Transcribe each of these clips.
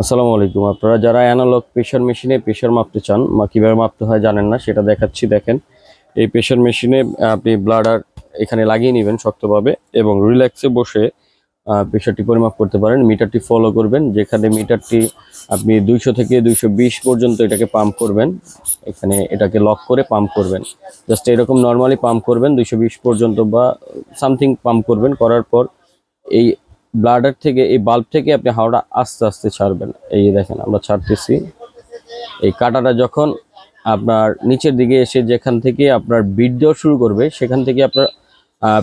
আসসালামু আলাইকুম। আপনারা যারা অ্যানালগ প্রেশার মেশিনে প্রেশার মাপতে চান, বা কীভাবে মাপতে হয় জানেন না, সেটা দেখাচ্ছি, দেখেন। এই প্রেশার মেশিনে আপনি ব্লাডার এখানে লাগিয়ে নেবেন শক্তভাবে এবং রিল্যাক্সে বসে প্রেশারটি পরিমাপ করতে পারেন। মিটারটি ফলো করবেন, যেখানে মিটারটি আপনি দুইশো থেকে দুইশো বিশ পর্যন্ত এটাকে পাম্প করবেন। এখানে এটাকে লক করে পাম্প করবেন। জাস্ট এরকম নর্মালি পাম্প করবেন, দুইশো বিশ পর্যন্ত বা সামথিং পাম্প করবেন। করার পর এই ব্লাডার থেকে, এই বাল্ব থেকে আপনি হাওড়া আস্তে আস্তে ছাড়বেন। এই দেখেন, আমরা ছাড়তেছি। এই কাটাটা যখন আপনার নিচের দিকে এসে যেখান থেকে আপনার বিট দেওয়া শুরু করবে, সেখান থেকে আপনার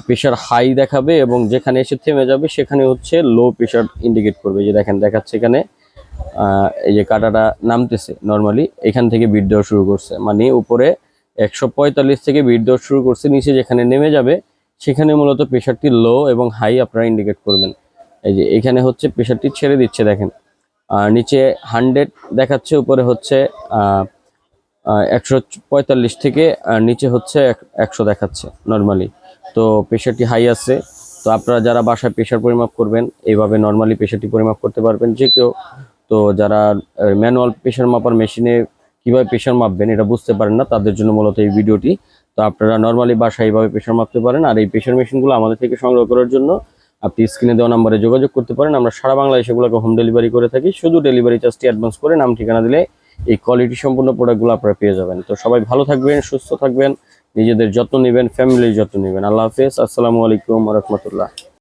প্রেশার হাই দেখাবে এবং যেখানে এসে থেমে যাবে, সেখানে হচ্ছে লো প্রেশার ইন্ডিকেট করবে। যে দেখেন, দেখাচ্ছে এখানে এই যে কাটাটা নামতেছে নর্মালি এখান থেকে বিট দেওয়া শুরু করছে। মানে উপরে একশো পঁয়তাল্লিশ থেকে বিট দেওয়া শুরু করছে, নিচে যেখানে নেমে যাবে, সেখানে মূলত প্রেশারটি লো এবং হাই আপনারা ইন্ডিকেট করবেন। এই যে এখানে হচ্ছে প্রেশারটি ছেড়ে দিচ্ছে দেখেন। আর নিচে হান্ড্রেড দেখাচ্ছে, উপরে হচ্ছে একশো পঁয়তাল্লিশ থেকে, আর নিচে হচ্ছে একশো দেখাচ্ছে নর্মালি তো প্রেশারটি হাই আছে। তো আপনারা যারা বাসায় প্রেশার পরিমাপ করবেন, এইভাবে নর্মালি প্রেশারটি পরিমাপ করতে পারবেন যে কেউ। তো যারা ম্যানুয়াল প্রেশার মাপার মেশিনে কীভাবে প্রেশার মাপবেন এটা বুঝতে পারেন না, তাদের জন্য মূলত এই ভিডিওটি। তো আপনারা নর্মালি বাসায় এইভাবে প্রেশার মাপতে পারেন, আর এই প্রেশার মেশিনগুলো আমাদের থেকে সংগ্রহ করার জন্য আপনি স্ক্রিনে দেওয়া নাম্বারে যোগাযোগ করতে পারেন। আমরা সারা বাংলায় সেগুলোকে হোম ডেলিভারি করে থাকি। শুধু ডেলিভারি চার্জটি অ্যাডভান্স করে নাম, ঠিকানা দিলে এই কোয়ালিটি সম্পূর্ণ প্রোডাক্টগুলো আপনারা পেয়ে যাবেন। তো সবাই ভালো থাকবেন, সুস্থ থাকবেন, নিজেদের যত্ন নেবেন ফ্যামিলির যত্ন নেবেন। আল্লাহ হাফেজ। আসসালামু আলাইকুম রহমতুল্লাহ।